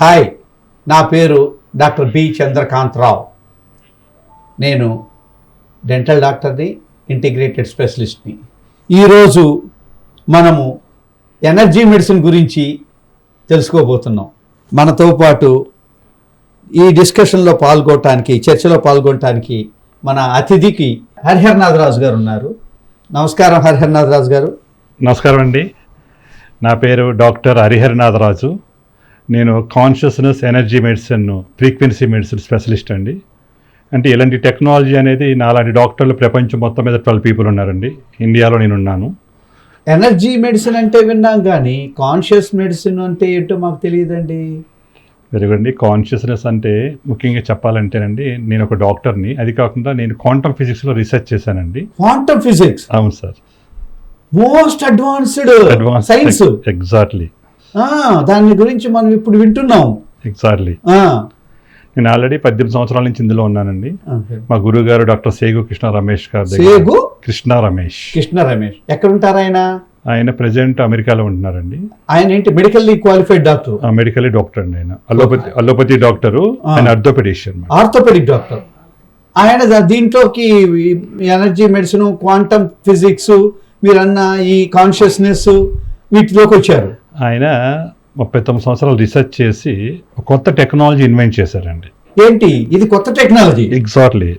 Hi నా పేరు doctor B Chandrakantharao నేను డెంటల్ డాక్టర్ని ఇంటిగ్రేటెడ్ స్పెషలిస్ట్ని. ఈరోజు మనము ఎనర్జీ మెడిసిన్ గురించి తెలుసుకోబోతున్నాం. మనతో పాటు ఈ డిస్కషన్లో పాల్గొనటానికి చర్చలో పాల్గొనటానికి మన అతిథికి హరిహర్నాథ్ రాజు గారు ఉన్నారు. నమస్కారం హరిహర్నాథ్ రాజు గారు. నమస్కారం అండి. నా పేరు డాక్టర్ హరిహరనాథరాజు నేను consciousness energy medicine frequency medicine specialist అండి. అంటే ఇలాంటి టెక్నాలజీ అనేది నాలాంటి డాక్టర్లు ప్రపంచం మొత్తం మీద ట్వెల్వ్ పీపుల్ ఉన్నారండి. ఇండియాలో నేను ఉన్నాను ఎనర్జీ మెడిసిన్ అంటే విన్నాం కానీ కాన్షియస్ మెడిసిన్ అంటే ఏంటో మాకు తెలియదండి. వెలుగండి కాన్షియస్నెస్ అంటే ముఖ్యంగా చెప్పాలంటేనండి నేను ఒక డాక్టర్ని. అది కాకుండా నేను క్వాంటమ్ ఫిజిక్స్లో రీసెర్చ్ చేశానండి. క్వాంటమ్ ఫిజిక్స్ అవును sir. Most advanced advance science exactly దాని గురించి మనం ఇప్పుడు వింటున్నాం. ఎగ్జాక్ట్లీ నేను ఆల్రెడీ పద్దెనిమిది సంవత్సరాల నుంచి ఇందులో ఉన్నానండి. మా గురువు గారు డాక్టర్ సేగు కృష్ణ రమేష్ గారు సేగు? కృష్ణ రమేష్. కృష్ణ రమేష్. ఎక్కడ ఉంటారు ఆయన? ఆయన ప్రెసెంట్ అమెరికాలో ఉంటున్నారండి. ఆయన ఏంటి? Medically qualified doctor? Medical doctor అండి ఆయన. Allopathy allopathy doctor. ఆయన అర్థోపెడిషియన్ ఆర్థోపెడిక్ డాక్టర్. ఆయన దీంట్లోకి ఎనర్జీ మెడిసిన్ క్వాంటమ్ ఫిజిక్స్ మీరన్న ఈ కాన్షియస్నెస్ వీటిలోకి వచ్చారు. ఆయన ముప్పై తొమ్మిది సంవత్సరాలు రీసెర్చ్ చేసి కొత్త టెక్నాలజీ ఇన్వెంట్ చేశారండి. ఏంటి? ఇది కొత్త టెక్నాలజీ ఎగ్జాక్ట్లీ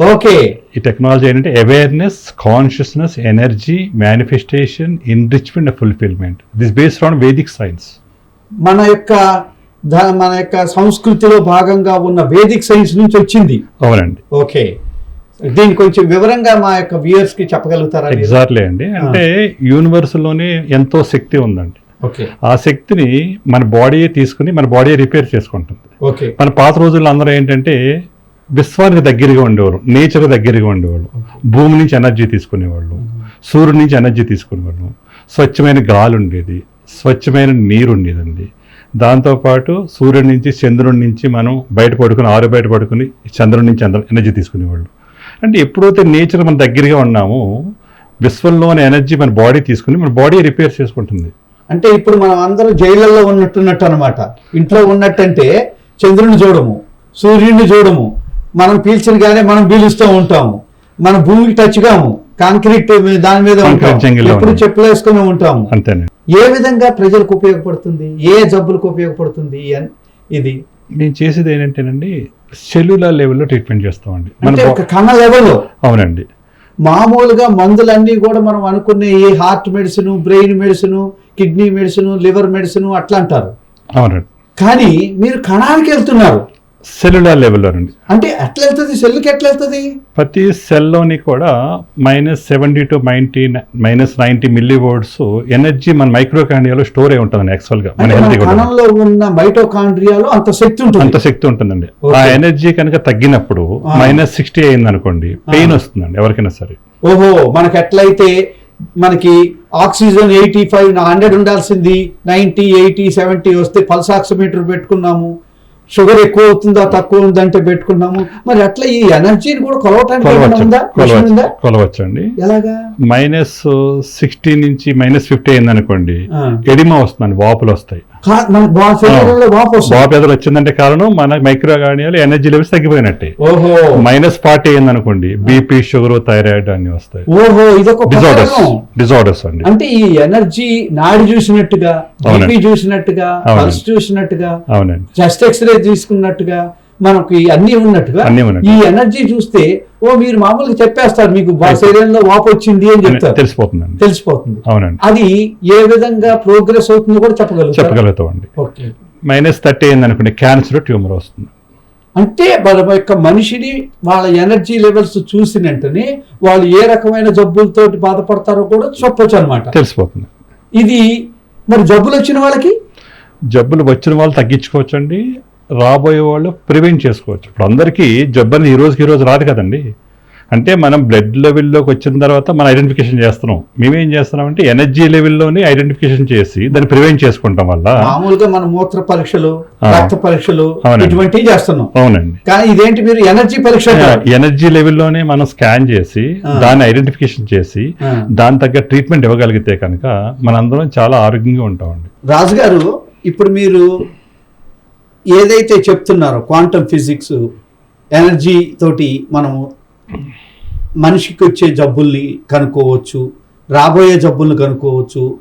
ఓకే. ఈ టెక్నాలజీ ఏంటంటే awareness consciousness energy manifestation enrichment fulfilment this based on Vedic science మన యొక్క మన యొక్క సంస్కృతిలో భాగంగా ఉన్న వేదిక్ సైన్స్ నుంచి వచ్చింది. అవునండి. ఓకే. దీన్ని కొంచెం వివరంగా మా యొక్క వ్యూయర్స్కి చెప్పగలుగుతారా? ఎగ్జాక్ట్లీ అండి. అంటే యూనివర్స్లోనే ఎంతో శక్తి ఉందండి. ఆ శక్తిని మన బాడీ తీసుకుని మన బాడీ రిపేర్ చేసుకుంటుంది. మన పాత రోజుల్లో అందరూ ఏంటంటే విశ్వానికి దగ్గరగా ఉండేవారు నేచర్ దగ్గరగా ఉండేవాళ్ళు. భూమి నుంచి ఎనర్జీ తీసుకునేవాళ్ళు సూర్యుడి నుంచి ఎనర్జీ తీసుకునేవాళ్ళు. స్వచ్ఛమైన గాలి ఉండేది స్వచ్ఛమైన నీరు ఉండేదండి. దాంతోపాటు సూర్యుడి నుంచి చంద్రుడి నుంచి మనం బయట పడుకుని ఆరు బయట పడుకుని చంద్రుడి నుంచి ఎనర్జీ తీసుకునేవాళ్ళు. అంటే ఎప్పుడైతే నేచర్ మన దగ్గరగా ఉన్నామో విశ్వంలోని ఎనర్జీ మన బాడీ తీసుకుని మన బాడీ రిపేర్ చేసుకుంటుంది. అంటే ఇప్పుడు మనం అందరం జైళ్ళల్లో ఉన్నట్టున్నట్టు అనమాట ఇంట్లో ఉన్నట్టంటే చంద్రుని చూడము సూర్యుడిని చూడము మనం పీల్చిన మనం పీలుస్తూ ఉంటాము మన భూమికి టచ్ కాము కాంక్రీట్ దాని మీద ఉంటాం ఎప్పుడు ఉన్నాం. చెప్పులు వేసుకుని ఉంటాము. ఏ విధంగా ప్రజలకు ఉపయోగపడుతుంది? ఏ జబ్బులకు ఉపయోగపడుతుంది? అన్- ఇది. మేము చేసేది ఏంటంటేనండి సెల్యులర్ లెవెల్లో ట్రీట్మెంట్ చేస్తామండి. మన కణ లెవెల్లో అవునండి. మామూలుగా మందులన్నీ కూడా మనం అనుకునే ఈ heart medicine brain medicine kidney medicine liver medicine అట్లా అంటారు. అవునండి. కానీ మీరు కణానికి వెళ్తున్నారు. సెల్యులర్ లెవెల్లో అండి అంటే ఎట్లా వెళ్తుంది సెల్కి ఎట్లా వెళ్తుంది ప్రతి సెల్లోని కూడా minus seventy to ninety minus ninety millivolts energy మన మైక్రోకాండియాలో స్టోర్ అయి ఉంటుందండి యాక్చువల్గా మన హెల్తీ కణంలో ఉన్న మైటోకాండ్రియాలో అంత శక్తి అంత ఉంటుంది శక్తి ఉంటుందండి. ఆ ఎనర్జీ కనుక తగ్గినప్పుడు. మైనస్ సిక్స్టీ అయింది అనుకోండి పెయిన్ వస్తుందండి ఎవరికైనా సరే. ఓహో మనకి ఎట్లయితే మనకి ఆక్సిజన్ ఎయిటీ ఫైవ్ హండ్రెడ్ ఉండాల్సింది నైంటీ ఎయిటీ సెవెంటీ వస్తే పల్స్ ఆక్సిమీటర్ పెట్టుకున్నాము. షుగర్ ఎక్కువ అవుతుందా తక్కువ ఉందంటే పెట్టుకున్నాము. మరి అట్లా ఈ ఎనర్జీని కూడా కొలవటానికి కొలవచ్చండి. ఎలాగా? మైనస్ సిక్స్టీ నుంచి మైనస్ ఫిఫ్టీ అయింది అనుకోండి. ఎడిమా వస్తుందండి వాపులు వస్తాయి. వాపు ఎదురు వచ్చిందంటే కారణం మన మైక్రోగానియాలు ఎనర్జీ లెవెల్స్ తగ్గిపోయినట్టే. ఓహో. మైనస్ ఫార్టీ అయింది అనుకోండి బీపీ షుగర్ థైరాయిడ్ అన్ని వస్తాయి. ఓహో ఇదొక డిజార్డర్స్. డిజార్డర్స్ అండి. అంటే ఈ ఎనర్జీ నాడి చూసినట్టుగా. బీపీ చూసినట్టుగా చూసినట్టుగా అవునండి. చెస్ట్ ఎక్స్రే తీసుకున్నట్టుగా మనకి అన్ని ఉన్నట్టుగా. ఈ ఎనర్జీ చూస్తే ఓ మీరు మామూలుగా చెప్పేస్తారు మీకు శరీరంలో వాపు వచ్చింది అని చెప్తారు. తెలిసిపోతుందండి. తెలిసిపోతుంది. అవునండి. అది ఏ విధంగా ప్రోగ్రెస్ అవుతుందో కూడా చెప్పగలుగుతారు? చెప్పగలుగుతామండి. ఓకే. మైనస్ థర్టీ అయింది అనుకోండి క్యాన్సర్ ట్యూమర్ వస్తుంది. అంటే మన యొక్క మనిషిని వాళ్ళ ఎనర్జీ లెవెల్స్ చూసిన వెంటనే వాళ్ళు ఏ రకమైన జబ్బులతోటి బాధపడతారో కూడా చెప్పొచ్చు అనమాట తెలిసిపోతుంది. ఇది మరి జబ్బులు వచ్చిన వాళ్ళకి? జబ్బులు వచ్చిన వాళ్ళు తగ్గించుకోవచ్చండి. రాబోయే వాళ్ళు ప్రివెంట్ చేసుకోవచ్చు ఇప్పుడు అందరికీ జబ్బు అనేది ఈ రోజుకి ఈ రోజు రాదు కదండి అంటే మనం బ్లడ్ లెవెల్లోకి వచ్చిన తర్వాత మనం ఐడెంటిఫికేషన్ చేస్తున్నాం మేమేం చేస్తున్నాం అంటే ఎనర్జీ లెవెల్లోనే ఐడెంటిఫికేషన్ చేసి దాన్ని ప్రివెంట్ చేసుకుంటాం వల్ల మామూలుగా మనం మూత్ర పరీక్షలు. రక్త పరీక్షలు. ఇటువంటివి చేస్తున్నాం అవునండి కానీ ఇదేంటి మీరు ఎనర్జీ పరీక్ష. ఎనర్జీ లెవెల్లోనే మనం స్కాన్ చేసి. దాన్ని ఐడెంటిఫికేషన్ చేసి. దాని తగ్గ ట్రీట్మెంట్ ఇవ్వగలిగితే కనుక మనందరం చాలా ఆరోగ్యంగా ఉంటామండి రాజు గారు ఇప్పుడు మీరు ఏదైతే చెప్తున్నారో క్వాంటమ్ ఫిజిక్స్ ఎనర్జీ తోటి మనము మనిషికి వచ్చే జబ్బుల్ని కనుక్కోవచ్చు రాబోయే జబ్బుల్ని కనుక్కోవచ్చు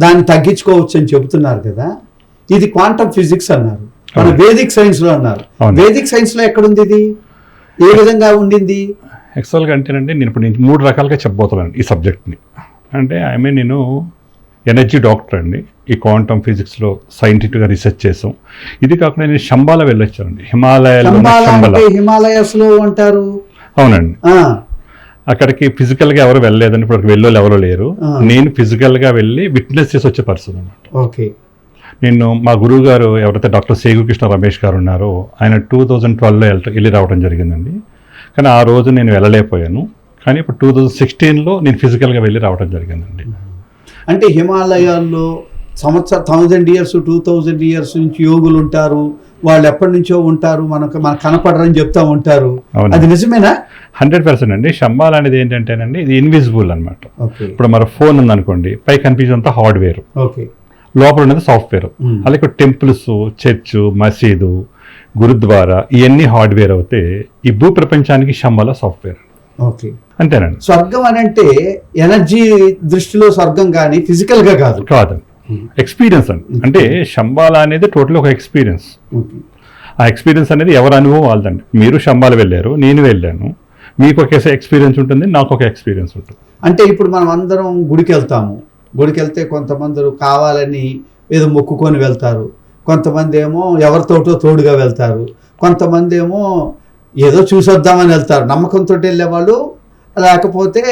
దాన్ని తగ్గించుకోవచ్చు అని చెబుతున్నారు కదా. ఇది క్వాంటమ్ ఫిజిక్స్ అన్నారు. మన. వేదిక్ సైన్స్లో అన్నారు. వేదిక్ సైన్స్లో ఎక్కడుంది ఇది? ఏ విధంగా ఉండింది? యాక్చువల్గా అంటేనండి నేను ఇప్పుడు నేను మూడు రకాలుగా చెప్పబోతున్నాను ఈ సబ్జెక్ట్ని. అంటే ఐ మీన్ నేను ఎనర్జీ డాక్టర్ అండి. ఈ క్వాంటమ్ ఫిజిక్స్లో సైంటిఫిక్గా రీసెర్చ్ చేసాం ఇది కాకుండా నేను శంబాల వెళ్ళొచ్చానండి. హిమాలయాల్లో ఉన్న శంబాల శంబల. అంటే హిమాలయస్లో ఉంటారు? అవునండి. అక్కడికి ఫిజికల్గా ఎవరు వెళ్ళలేదండి ఇప్పుడు వెళ్ళోళ్ళు ఎవరు లేరు. నేను ఫిజికల్గా వెళ్ళి విట్నెస్ చేసి వచ్చే పర్సన్ అనమాట ఓకే. నేను మా గురువు గారు ఎవరైతే డాక్టర్ సేగుకృష్ణ రమేష్ గారు ఉన్నారో ఆయన టూ థౌజండ్ ట్వెల్వ్లో వెళ్ళి రావడం జరిగిందండి. కానీ ఆ రోజు నేను వెళ్ళలేకపోయాను. కానీ ఇప్పుడు టూ థౌజండ్ సిక్స్టీన్లో నేను ఫిజికల్గా వెళ్ళి రావడం జరిగిందండి. అంటే హిమాలయాల్లో సంవత్సరం thousand years two thousand years నుంచి యోగులు ఉంటారు. వాళ్ళు ఎప్పటి నుంచో ఉంటారు. మనకు మనకు కనపడరని చెప్తా ఉంటారు. అది నిజమేనా? హండ్రెడ్ పర్సెంట్ అండి. శంబాల్ అనేది ఏంటంటేనండి ఇది ఇన్విజిబుల్ అనమాట ఇప్పుడు మన ఫోన్ ఉందనుకోండి పై కనిపించేంత హార్డ్వేర్. ఓకే. లోపల ఉన్నది సాఫ్ట్వేర్. అలాగే టెంపుల్స్ చర్చ్ మసీదు గురుద్వారా ఇవన్నీ హార్డ్వేర్ అవుతే ఈ భూ ప్రపంచానికి శంబాల సాఫ్ట్వేర్ ఓకే. అంతేనండి. స్వర్గం అని అంటే ఎనర్జీ దృష్టిలో స్వర్గం కానీ ఫిజికల్గా కాదు. కాదండి ఎక్స్పీరియన్స్ అండి. అంటే శంబాల అనేది టోటల్ ఒక ఎక్స్పీరియన్స్. ఆ ఎక్స్పీరియన్స్ అనేది ఎవరి అనుభవం వాళ్ళదండి. మీరు శంబాల వెళ్ళారు నేను వెళ్ళాను. మీకు ఒక ఎక్స్పీరియన్స్ ఉంటుంది నాకు ఒక ఎక్స్పీరియన్స్ ఉంటుంది. అంటే ఇప్పుడు మనం అందరం గుడికి వెళ్తాము. గుడికి వెళ్తే కొంతమంది కావాలని ఏదో మొక్కుకొని వెళ్తారు. కొంతమంది ఏమో ఎవరితోటో తోడుగా వెళ్తారు. కొంతమంది ఏమో ఏదో చూసొద్దామని వెళ్తారు. నమ్మకంతో వెళ్ళేవాళ్ళు లేకపోతే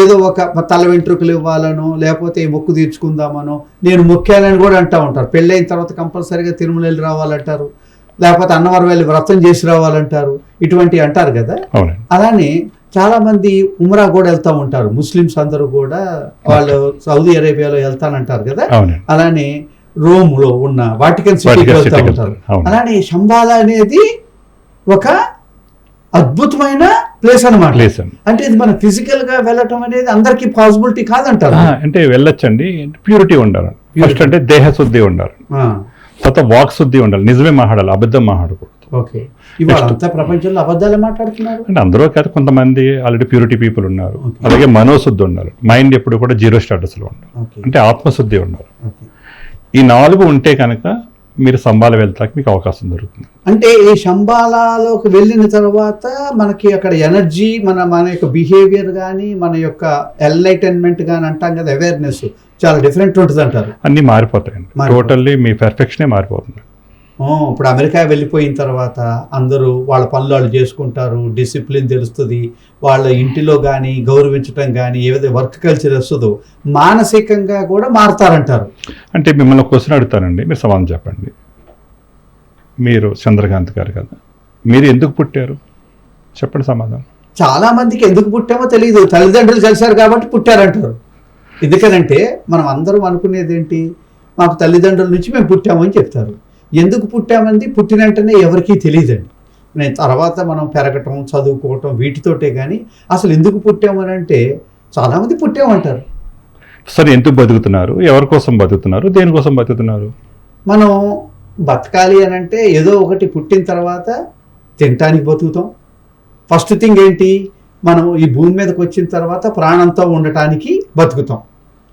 ఏదో ఒక తల వెంట్రుకలు ఇవ్వాలనో లేకపోతే ఈ మొక్కు తీర్చుకుందామనో నేను మొక్కానని కూడా అంటూ ఉంటారు. పెళ్ళైన తర్వాత కంపల్సరీగా తిరుమల వెళ్ళి రావాలంటారు లేకపోతే అన్నవరం వెళ్ళి వ్రతం చేసి రావాలంటారు ఇటువంటి అంటారు కదా. అలానే చాలా మంది ఉమ్రా కూడా వెళ్తూ ఉంటారు. ముస్లిమ్స్ అందరూ కూడా వాళ్ళు సౌదీ అరేబియాలో వెళ్తానంటారు కదా. అలానే రోమ్లో ఉన్న వాటికన్ సిటీకి వెళ్తూ ఉంటారు. అలానే శంబాల అనేది ఒక అద్భుతమైన ప్లేస్ అండి అంటే ఇది మన ఫిజికల్గా వెళ్ళటం అనేది అందరికీ పాసిబిలిటీ కాదంటారు. అంటే వెళ్ళొచ్చండి. ప్యూరిటీ ఉండాలి. ఫస్ట్ అంటే దేహ శుద్ధి ఉండాలి తర్వాత వాక్ శుద్ధి ఉండాలి. నిజమే మాట్లాడాలి. అబద్ధం మాట్లాడకూడదు. ఓకే. ఇవాళ ప్రపంచంలో అబద్ధాలే మాట్లాడుతున్నారు? అంటే అందరూ కాదు కొంతమంది ఆల్రెడీ ప్యూరిటీ పీపుల్ ఉన్నారు. అలాగే మనోశుద్ధి ఉండాలి. మైండ్ ఎప్పుడు కూడా జీరో స్టేటస్లో ఉండాలి. అంటే ఆత్మశుద్ధి ఉండాలి. ఈ నాలుగు ఉంటే కనుక మీరు సంబాల వెళ్తాకి మీకు అవకాశం దొరుకుతుంది. అంటే ఈ శంబాలాలోకి వెళ్ళిన తర్వాత మనకి అక్కడ ఎనర్జీ మన మన యొక్క బిహేవియర్ కానీ మన యొక్క ఎన్లైటన్మెంట్ కానీ అంటాం కదా అవేర్నెస్ చాలా డిఫరెంట్ ఉంటుంది అంటారు అన్నీ మారిపోతాయండి. మారిపోతాయి. టోటల్లీ మీ పెర్ఫెక్షనే మారిపోతుంది. ఇప్పుడు అమెరికా వెళ్ళిపోయిన తర్వాత అందరూ వాళ్ళ పనులు వాళ్ళు చేసుకుంటారు డిసిప్లిన్ తెలుస్తుంది. వాళ్ళ ఇంటిలో కానీ గౌరవించడం కానీ ఏదైతే వర్క్ కల్చర్ వస్తుందో మానసికంగా కూడా మారుతారంటారు. అంటే మిమ్మల్ని క్వశ్చన్ అడుగుతానండి మీరు సమాధానం చెప్పండి. మీరు చంద్రకాంత్ గారు కదా మీరు ఎందుకు పుట్టారు? చెప్పండి సమాధానం. చాలా మందికి ఎందుకు పుట్టామో తెలియదు తల్లిదండ్రులు కలిశారు కాబట్టి పుట్టారంటారు. ఎందుకనంటే మనం అందరం అనుకునేది ఏంటి? మాకు తల్లిదండ్రుల నుంచి మేము పుట్టామని చెప్తారు. ఎందుకు పుట్టామంది? పుట్టిన వెంటనే ఎవరికీ తెలియదండి. నేను తర్వాత మనం పెరగటం చదువుకోవటం వీటితోటే కానీ అసలు ఎందుకు పుట్టామని అంటే చాలామంది పుట్టామంటారు. సరే ఎందుకు బతుకుతున్నారు? ఎవరి కోసం బతుకుతున్నారు? దేనికోసం బతుకుతున్నారు? మనం బతకాలి అని అంటే ఏదో ఒకటి పుట్టిన తర్వాత తినటానికి బతుకుతాం. ఫస్ట్ థింగ్ ఏంటి? మనం ఈ భూమి మీదకి వచ్చిన తర్వాత ప్రాణంతో ఉండటానికి బతుకుతాం.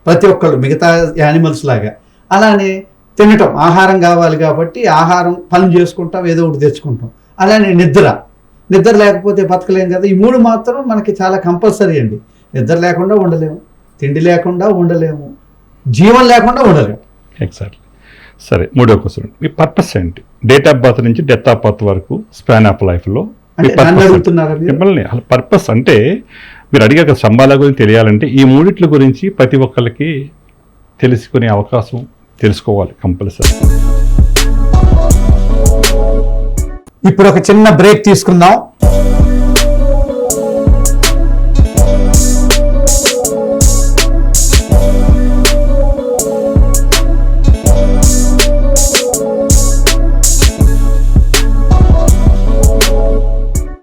ప్రతి ఒక్కళ్ళు మిగతా యానిమల్స్ లాగా. అలానే తినటం. ఆహారం కావాలి కాబట్టి ఆహారం పని చేసుకుంటాం ఏదో ఒకటి తెచ్చుకుంటాం. అలానే నిద్ర. నిద్ర లేకపోతే బతకలేం కదా. ఈ మూడు మాత్రం మనకి చాలా కంపల్సరీ అండి. నిద్ర లేకుండా ఉండలేము. తిండి లేకుండా ఉండలేము. జీవం లేకుండా ఉండలేము. ఎగ్జాక్ట్లీ సరే మూడో క్వశ్చన్ మీ పర్పస్ ఏంటి? డేట్ ఆఫ్ బర్త్ నుంచి డెత్ ఆఫ్ బర్త్ వరకు స్పాన్ ఆఫ్ లైఫ్లో? మిమ్మల్ని అసలు పర్పస్ అంటే మీరు అడిగాక స్తంభాల గురించి తెలియాలంటే ఈ మూడిట్ల గురించి ప్రతి ఒక్కరికి తెలుసుకునే అవకాశం తెలుసుకోవాలి కంపల్సరీ ఇప్పుడు ఒక చిన్న బ్రేక్ తీసుకుందాం.